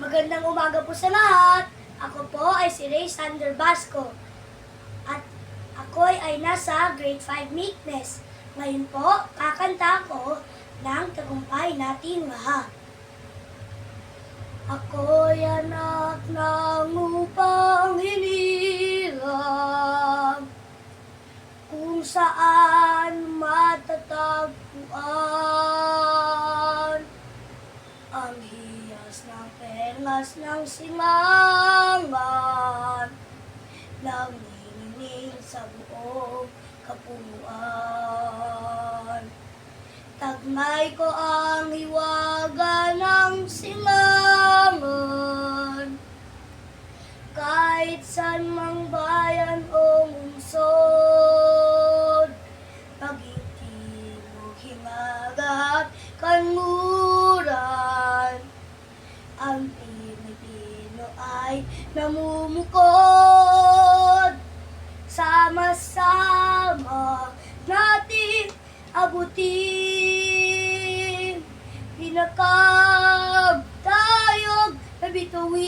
Magandang umaga po sa lahat. Ako po ay si Ray Sander Basco. At ako ay nasa grade 5 meekness. Ngayon po, kakanta ko ng tagumpay natin lahat. Ako'y anak ng upang perlas ng silangan nanginginig sa buong kapunuan. Tagnay ko ang hiwaga ng silangan kahit saan mang bayan o lungsod maging timog hingagat kanluran ang Pilipino ay namumukod. Sama-sama natin abutin. Pinakab tayong nabituin.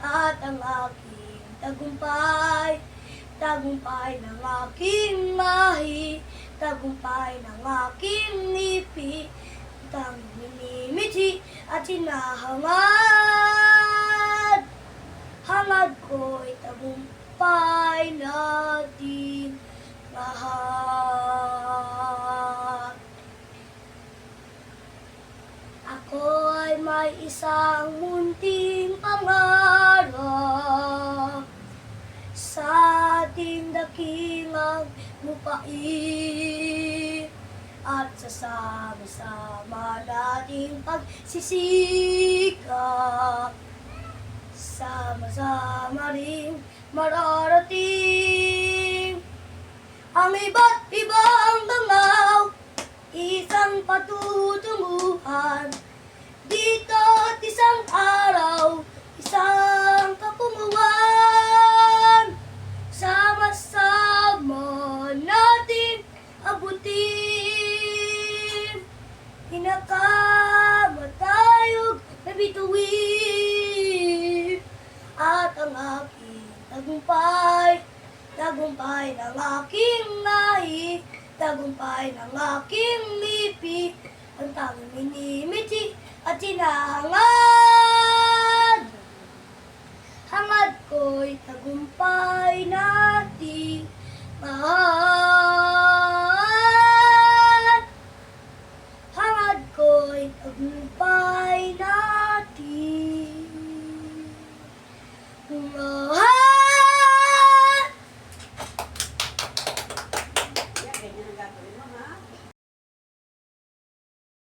At ang aking tagumpay tagumpay ng aking mahi tagumpay ng aking nipi tang minimiti at hinahangad hangad ko'y tagumpay natin lahat. Ako ay may isang munting pangarap. Sa ating dakilang at sa sama-sama nating pagsisikap sama-sama rin mararating. Ang iba't ibang bangaw isang patutunguhan Tagumpay, tagumpay ng aking lahi, tagumpay ng aking lipi, ang tanging minimiti at hinahangad. Hangad ko'y tagumpay natin, mahal.